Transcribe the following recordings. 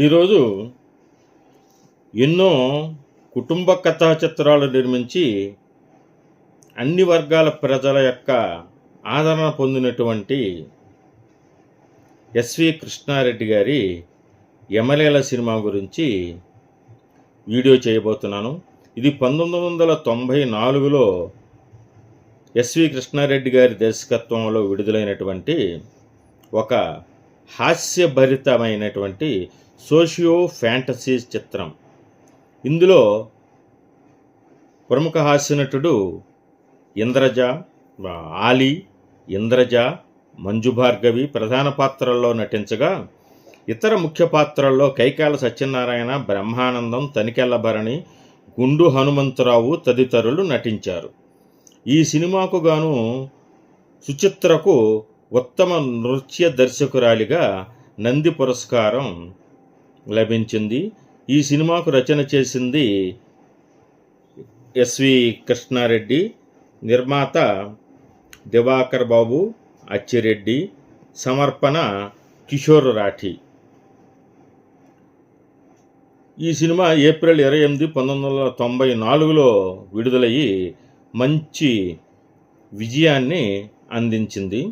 ఈరోజు ఎన్నో కుటుంబ కథా చిత్రాలు నిర్మించి అన్ని వర్గాల ప్రజల యొక్క ఆదరణ పొందినటువంటి ఎస్వి కృష్ణారెడ్డి గారి ఎమ్మెల్యేల సినిమా గురించి వీడియో చేయబోతున్నాను. ఇది పంతొమ్మిది వందల తొంభై నాలుగులో ఎస్వి కృష్ణారెడ్డి గారి దర్శకత్వంలో విడుదలైనటువంటి ఒక హాస్యభరితమైనటువంటి సోషియో ఫ్యాంటసీ చిత్రం. ఇందులో ప్రముఖ హాస్యనటుడు ఇంద్రజ ఆలీ ఇంద్రజ మంజు భార్గవి ప్రధాన పాత్రల్లో నటించగా ఇతర ముఖ్య పాత్రల్లో కైకాల సత్యనారాయణ బ్రహ్మానందం తనికెళ్ళ భరణి గుండు హనుమంతరావు తదితరులు నటించారు. ఈ సినిమాకు గాను సుచిత్రకు ఉత్తమ నృత్య దర్శకురాలిగా నంది పురస్కారం లభించింది. ఈ సినిమాకు రచన చేసింది ఎస్వి కృష్ణారెడ్డి నిర్మాత దివాకర్ బాబు అచ్చిరెడ్డి సమర్పణ కిషోర్ రాఠీ. ఈ సినిమా ఏప్రిల్ ఇరవై ఎనిమిది పంతొమ్మిది వందల తొంభై నాలుగులో విడుదలయ్యి మంచి విజయాన్ని అందించింది.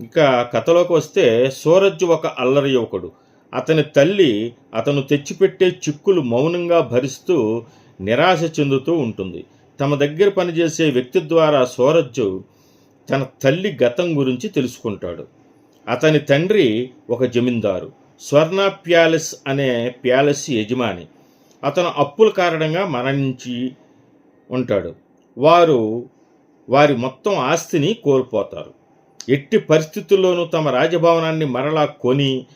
ఇక కథలోకి వస్తే సూరజ్ ఒక అల్లరి యువకుడు. అతని తల్లి అతను తెచ్చిపెట్టే చిక్కులు మౌనంగా భరిస్తూ నిరాశ చెందుతూ ఉంటుంది. తమ దగ్గర పనిచేసే వ్యక్తి ద్వారా సూరజ్ తన తల్లి గతం గురించి తెలుసుకుంటాడు. అతని తండ్రి ఒక జమీందారు స్వర్ణ ప్యాలెస్ అనే ప్యాలెస్ యజమాని. అతను అప్పుల కారణంగా మరణించి ఉంటాడు. వారు వారి మొత్తం ఆస్తిని కోల్పోతారు. ఎట్టి పరిస్థితుల్లోనూ తమ రాజభవనాన్ని మరలా కొని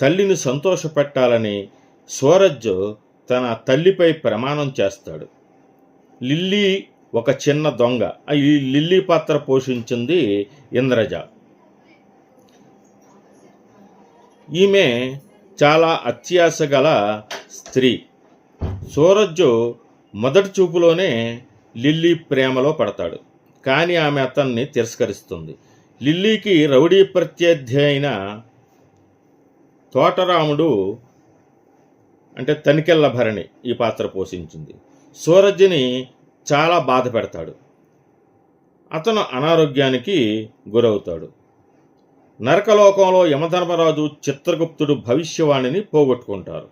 తల్లిని సంతోషపెట్టాలని సూరజ్ తన తల్లిపై ప్రమాణం చేస్తాడు. లిల్లీ ఒక చిన్న దొంగ. ఈ లిల్లీ పాత్ర పోషించింది ఇంద్రజ. ఈమె చాలా అత్యాశ గల స్త్రీ. సూరజ్ మొదటి చూపులోనే లిల్లీ ప్రేమలో పడతాడు. కానీ ఆమె అతన్ని తిరస్కరిస్తుంది. లిల్లీకి రౌడీ ప్రత్యర్థి అయిన తోటరాముడు అంటే తనికెళ్ళ భరణి ఈ పాత్ర పోషించింది. సూరజ్ని చాలా బాధ పెడతాడు. అతను అనారోగ్యానికి గురవుతాడు. నరకలోకంలో యమధర్మరాజు చిత్రగుప్తుడు భవిష్యవాణిని పోగొట్టుకుంటారు.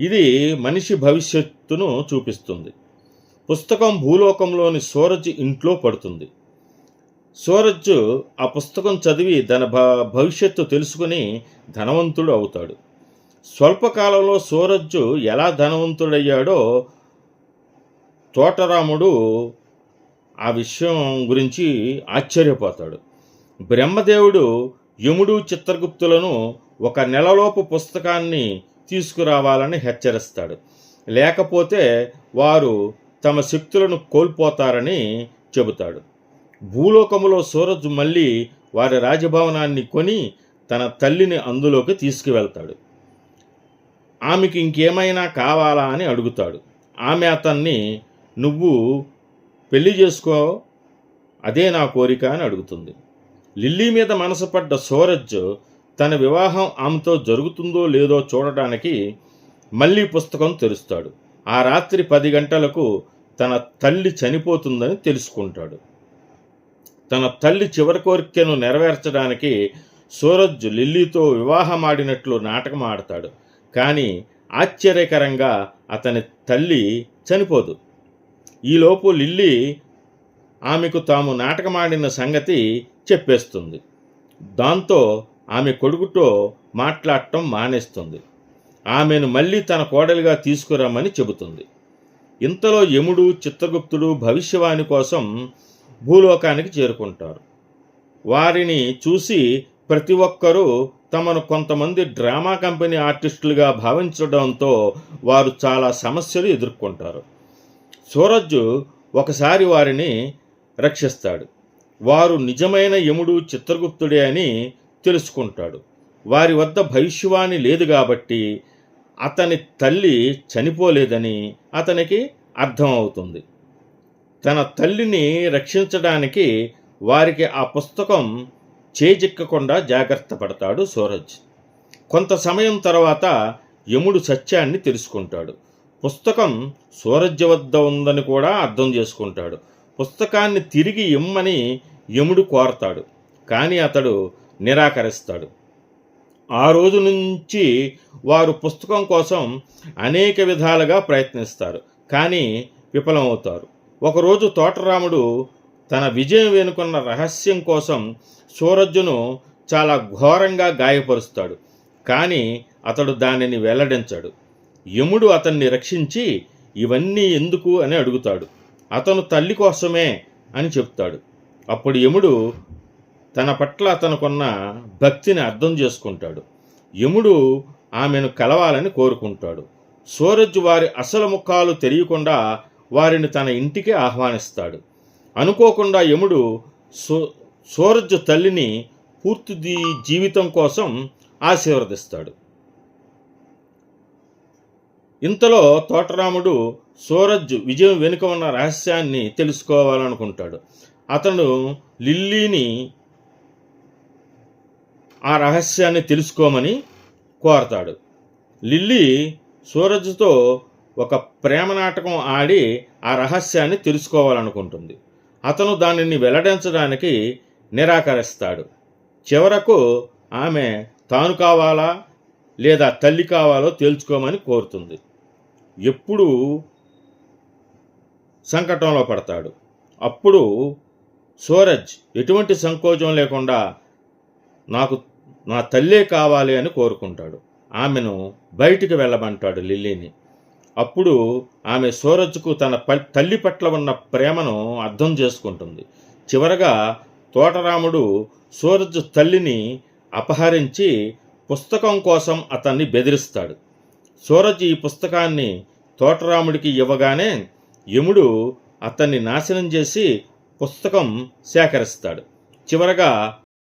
ఇది మనిషి భవిష్యత్తును చూపిస్తుంది. పుస్తకం భూలోకంలోని సూరజ్ ఇంట్లో పడుతుంది. సూరజ్ ఆ పుస్తకం చదివి తన భవిష్యత్తు తెలుసుకుని ధనవంతుడు అవుతాడు. స్వల్పకాలంలో సూరజ్ ఎలా ధనవంతుడయ్యాడో తోటరాముడు ఆ విషయం గురించి ఆశ్చర్యపోతాడు. బ్రహ్మదేవుడు యముడు చిత్రగుప్తులను ఒక నెలలోపు పుస్తకాన్ని తీసుకురావాలని హెచ్చరిస్తాడు. లేకపోతే వారు తమ శక్తులను కోల్పోతారని చెబుతాడు. భూలోకములో సూరజ్ మళ్ళీ వారి రాజభవనాన్ని కొని తన తల్లిని అందులోకి తీసుకువెళ్తాడు. ఆమెకి ఇంకేమైనా కావాలా అని అడుగుతాడు. ఆమె అతన్ని నువ్వు పెళ్ళి చేసుకో అదే నా కోరిక అని అడుగుతుంది. లిల్లీ మీద మనసు పడ్డ సూరజ్ తన వివాహం ఆమెతో జరుగుతుందో లేదో చూడడానికి మళ్ళీ పుస్తకం తెరుస్తాడు. ఆ రాత్రి పది గంటలకు తన తల్లి చనిపోతుందని తెలుసుకుంటాడు. తన తల్లి చివరి కోరికను నెరవేర్చడానికి సూరజ్ లిల్లీతో వివాహమాడినట్లు నాటకం ఆడతాడు. కానీ ఆశ్చర్యకరంగా అతని తల్లి చనిపోదు. ఈలోపు లిల్లీ ఆమెకు తాము నాటకమాడిన సంగతి చెప్పేస్తుంది. దాంతో ఆమె కొడుకుతో మాట్లాడటం మానేస్తుంది. ఆమెను మళ్ళీ తన కోడలిగా తీసుకురమ్మని చెబుతుంది. ఇంతలో యముడు చిత్రగుప్తుడు భవిష్యవాణి కోసం భూలోకానికి చేరుకుంటారు. వారిని చూసి ప్రతి ఒక్కరూ తమను కొంతమంది డ్రామా కంపెనీ ఆర్టిస్టులుగా భావించడంతో వారు చాలా సమస్యలు ఎదుర్కొంటారు. సూరజ్ ఒకసారి వారిని రక్షిస్తాడు. వారు నిజమైన యముడు చిత్రగుప్తుడే అని తెలుసుకుంటాడు. వారి వద్ద భవిష్యవాణి లేదు కాబట్టి అతని తల్లి చనిపోలేదని అతనికి అర్థమవుతుంది. తన తల్లిని రక్షించడానికి వారికి ఆ పుస్తకం చేజిక్కకుండా జాగ్రత్త పడతాడు సూరజ్. కొంత సమయం తర్వాత యముడు సత్యాన్ని తెలుసుకుంటాడు. పుస్తకం సూరజ్య వద్ద ఉందని కూడా అర్థం చేసుకుంటాడు. పుస్తకాన్ని తిరిగి ఇమ్మని యముడు కోరతాడు కానీ అతడు నిరాకరిస్తాడు. ఆ రోజు నుంచి వారు పుస్తకం కోసం అనేక విధాలుగా ప్రయత్నిస్తారు కానీ విఫలమవుతారు. ఒకరోజు తోటరాముడు తన విజయం వెనుకున్న రహస్యం కోసం సూరజ్ను చాలా ఘోరంగా గాయపరుస్తాడు. కానీ అతడు దానిని వెల్లడించాడు. యముడు అతన్ని రక్షించి ఇవన్నీ ఎందుకు అని అడుగుతాడు. అతను తల్లి కోసమే అని చెప్తాడు. అప్పుడు యముడు తన పట్ల అతనుకున్న భక్తిని అర్థం చేసుకుంటాడు. యముడు ఆమెను కలవాలని కోరుకుంటాడు. సూరజ్ వారి అసలు ముఖాలు తెలియకుండా వారిని తన ఇంటికి ఆహ్వానిస్తాడు. అనుకోకుండా యముడు సో సూరజ్ తల్లిని పూర్తి జీవితం కోసం ఆశీర్వదిస్తాడు. ఇంతలో తోటరాముడు సూరజ్ విజయం వెనుక ఉన్న రహస్యాన్ని తెలుసుకోవాలనుకుంటాడు. అతను లిల్లీని ఆ రహస్యాన్ని తెలుసుకోమని కోరతాడు. లిల్లీ సూరజ్తో ఒక ప్రేమ నాటకం ఆడి ఆ రహస్యాన్ని తెలుసుకోవాలనుకుంటుంది. అతను దానిని వెల్లడించడానికి నిరాకరిస్తాడు. చివరకు ఆమె తాను కావాలా లేదా తల్లి కావాలో తేల్చుకోమని కోరుతుంది. ఎప్పుడు సంకటంలో పడతాడు. అప్పుడు సూరజ్ ఎటువంటి సంకోచం లేకుండా నాకు నా తల్లే కావాలి అని కోరుకుంటాడు. ఆమెను బయటికి వెళ్ళమంటాడు లిల్లీని. అప్పుడు ఆమె సూరజ్కు తన ప- తల్లి పట్ల ఉన్న ప్రేమను అర్థం చేసుకుంటుంది. చివరగా తోటరాముడు సూరజ్ తల్లిని అపహరించి పుస్తకం కోసం అతన్ని బెదిరిస్తాడు. సూరజ్ ఈ పుస్తకాన్ని తోటరాముడికి ఇవ్వగానే యముడు అతన్ని నాశనం చేసి పుస్తకం సేకరిస్తాడు. చివరగా